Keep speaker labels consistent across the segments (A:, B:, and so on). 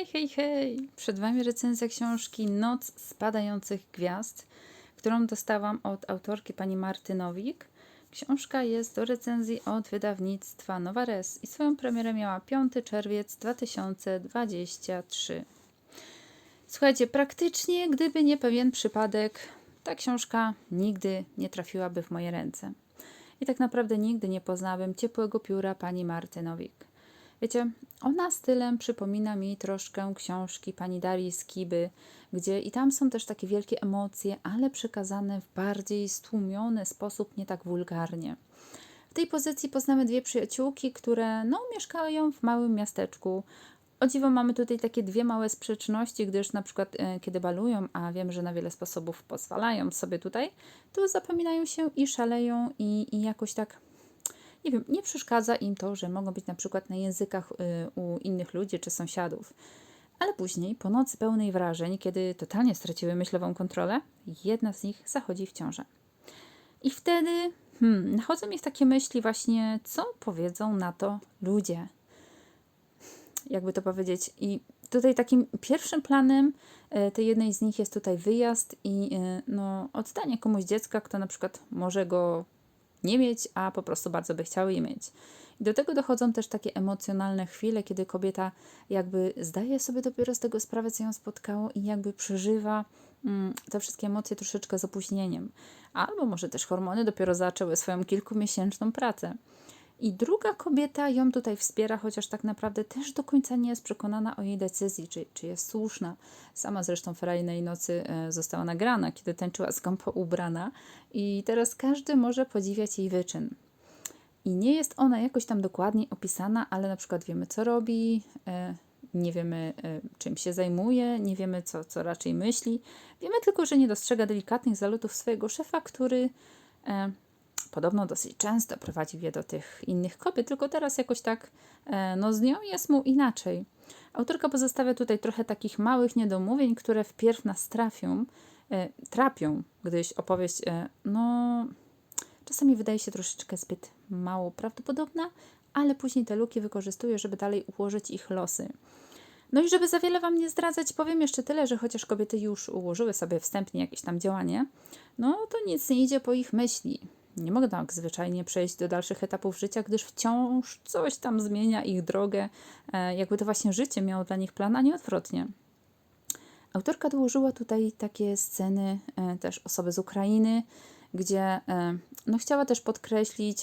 A: Hej, hej, hej! Przed Wami recenzja książki Noc Spadających Gwiazd, którą dostałam od autorki pani Marty Nowik. Książka jest do recenzji od wydawnictwa Nowares i swoją premierę miała 5 czerwiec 2023. Słuchajcie, praktycznie gdyby nie pewien przypadek, ta książka nigdy nie trafiłaby w moje ręce. I tak naprawdę nigdy nie poznałabym ciepłego pióra pani Marty Nowik. Wiecie, ona stylem przypomina mi troszkę książki pani Darii Skiby, gdzie i tam są też takie wielkie emocje, ale przekazane w bardziej stłumiony sposób, nie tak wulgarnie. W tej pozycji poznamy dwie przyjaciółki, które no, mieszkają w małym miasteczku. O dziwo mamy tutaj takie dwie małe sprzeczności, gdyż na przykład e, kiedy balują, a wiem, że na wiele sposobów pozwalają sobie tutaj, to zapominają się i szaleją i, i jakoś tak nie wiem, nie przeszkadza im to, że mogą być na przykład na językach y, u innych ludzi czy sąsiadów. Ale później, po nocy pełnej wrażeń, kiedy totalnie straciły myślową kontrolę, jedna z nich zachodzi w ciążę. I wtedy hmm, nachodzą mi takie myśli właśnie, co powiedzą na to ludzie. Jakby to powiedzieć. I tutaj takim pierwszym planem e, tej jednej z nich jest tutaj wyjazd i e, no, oddanie komuś dziecka, kto na przykład może go nie mieć, a po prostu bardzo by chciały je mieć. I do tego dochodzą też takie emocjonalne chwile, kiedy kobieta jakby zdaje sobie dopiero z tego sprawę, co ją spotkało i jakby przeżywa mm, te wszystkie emocje troszeczkę z opóźnieniem. Albo może też hormony dopiero zaczęły swoją kilkumiesięczną pracę. I druga kobieta ją tutaj wspiera, chociaż tak naprawdę też do końca nie jest przekonana o jej decyzji, czy, czy jest słuszna. Sama zresztą Ferajnej nocy e, została nagrana, kiedy tańczyła skąpo ubrana i teraz każdy może podziwiać jej wyczyn. I nie jest ona jakoś tam dokładnie opisana, ale na przykład wiemy, co robi, e, nie wiemy, e, czym się zajmuje, nie wiemy, co, co raczej myśli. Wiemy tylko, że nie dostrzega delikatnych zalotów swojego szefa, który podobno dosyć często prowadził je do tych innych kobiet, tylko teraz jakoś tak e, no, z nią jest mu inaczej. Autorka pozostawia tutaj trochę takich małych niedomówień, które wpierw nas trafią, e, trapią, gdyś opowieść, e, no, czasami wydaje się troszeczkę zbyt mało prawdopodobna, ale później te luki wykorzystuje, żeby dalej ułożyć ich losy. No i żeby za wiele Wam nie zdradzać, powiem jeszcze tyle, że chociaż kobiety już ułożyły sobie wstępnie jakieś tam działanie, no to nic nie idzie po ich myśli nie mogą tak zwyczajnie przejść do dalszych etapów życia, gdyż wciąż coś tam zmienia ich drogę, e, jakby to właśnie życie miało dla nich plan, a nie odwrotnie. Autorka dołożyła tutaj takie sceny e, też osoby z Ukrainy, gdzie e, no, chciała też podkreślić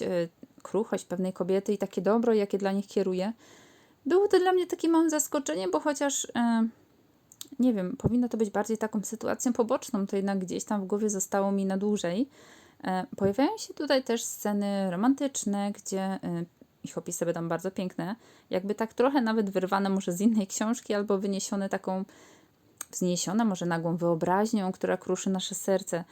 A: kruchość pewnej kobiety i takie dobro, jakie dla nich kieruje. Było to dla mnie takie małe zaskoczenie, bo chociaż nie wiem, powinno to być bardziej taką sytuacją poboczną, to jednak gdzieś tam w głowie zostało mi na dłużej. E, pojawiają się tutaj też sceny romantyczne, gdzie e, ich opisy będą bardzo piękne, jakby tak trochę nawet wyrwane może z innej książki, albo wyniesione taką, wzniesione może nagłą wyobraźnią, która kruszy nasze serce.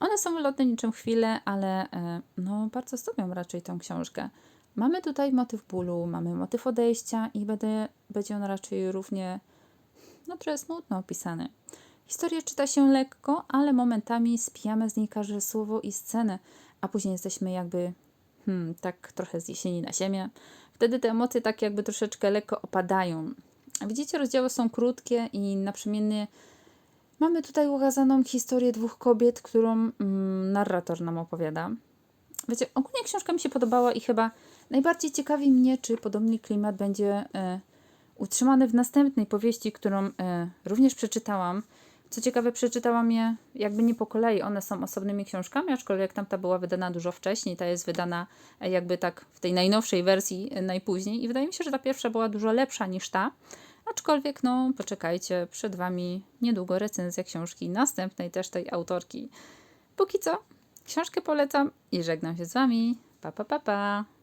A: One są wylotne niczym chwilę, ale e, no, bardzo zdobią raczej tą książkę. Mamy tutaj motyw bólu, mamy motyw odejścia i będzie, będzie on raczej równie, no trochę smutno opisany. Historię czyta się lekko, ale momentami spijamy z niej każde słowo i scenę, a później jesteśmy jakby hmm, tak trochę zjesieni na ziemię. Wtedy te emocje tak jakby troszeczkę lekko opadają. Widzicie, rozdziały są krótkie i naprzemiennie mamy tutaj ukazaną historię dwóch kobiet, którą mm, narrator nam opowiada. Wiecie, ogólnie książka mi się podobała i chyba najbardziej ciekawi mnie, czy podobny klimat będzie e, utrzymany w następnej powieści, którą e, również przeczytałam. Co ciekawe, przeczytałam je jakby nie po kolei. One są osobnymi książkami, aczkolwiek tamta była wydana dużo wcześniej. Ta jest wydana e, jakby tak w tej najnowszej wersji e, najpóźniej. I wydaje mi się, że ta pierwsza była dużo lepsza niż ta. Aczkolwiek, no, poczekajcie, przed Wami niedługo recenzja książki następnej, też tej autorki. Póki co, książkę polecam i żegnam się z Wami. Pa, pa, pa, pa.